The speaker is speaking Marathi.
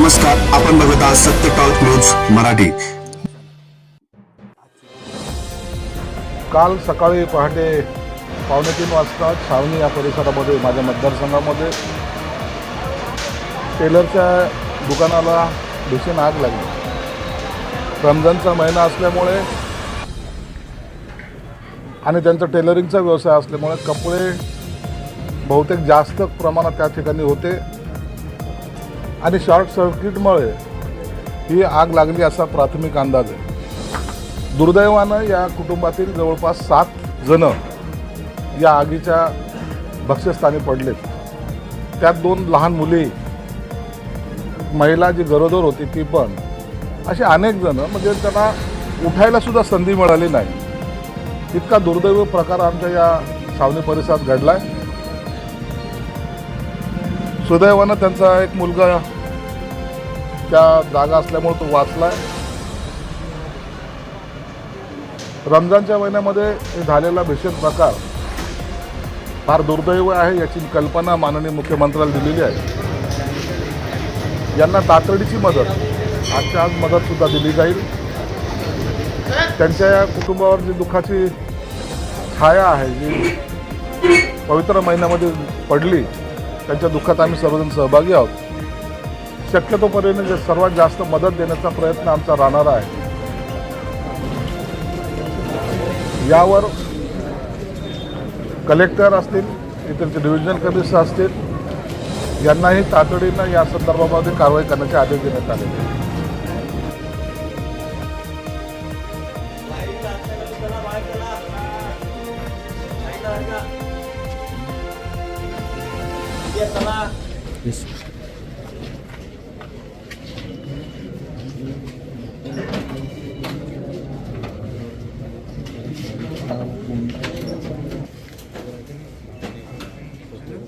नमस्कार आपण बघत आहात सत्य टॉक न्यूज मराठी. काल सकाळी पहाटे पावणे तीन वाजता छावणी या परिसरामध्ये माझ्या मतदारसंघामध्ये टेलरच्या दुकानाला भीषण आग लागली. रमजानचा महिना असल्यामुळे आणि त्यांचा टेलरिंगचा व्यवसाय असल्यामुळे कपडे बहुतेक जास्त प्रमाणात त्या ठिकाणी होते. आणि शॉर्ट सर्किटमुळे ही आग लागली असा प्राथमिक अंदाज आहे. दुर्दैवानं या कुटुंबातील जवळपास सात जण या आगीच्या भक्ष्यस्थानी पडलेत. त्यात दोन लहान मुली महिला जी गरोदर होती ती पण. असे अनेक जण म्हणजे त्यांना उठायला सुद्धा संधी मिळाली नाही. इतका दुर्दैव प्रकार आमच्या या छावणी परिसरात घडला आहे सुदैवानं त्यांचा एक मुलगा त्या जागा असल्यामुळे तो वाचलाय. रमजानच्या महिन्यामध्ये झालेला भीषण प्रकार फार दुर्दैव आहे याची कल्पना माननीय मुख्यमंत्र्याला दिलेली आहे. यांना तातडीची मदत आजच्या आज मदतसुद्धा दिली जाईल. त्यांच्या या कुटुंबावर जी दुःखाची छाया आहे जी पवित्र महिन्यामध्ये पडली त्यांच्या दुःखात आम्ही सर्वजण सहभागी आहोत. शक्यतोपर्यंत जे सर्वात जास्त मदत देण्याचा प्रयत्न आमचा राहणार आहे यावर कलेक्टर असतील इतरचे डिव्हिजनल कमिशनर असतील यांनाही तातडीनं या संदर्भामध्ये कारवाई करण्याचे आदेश देण्यात आले Yes. Pues luego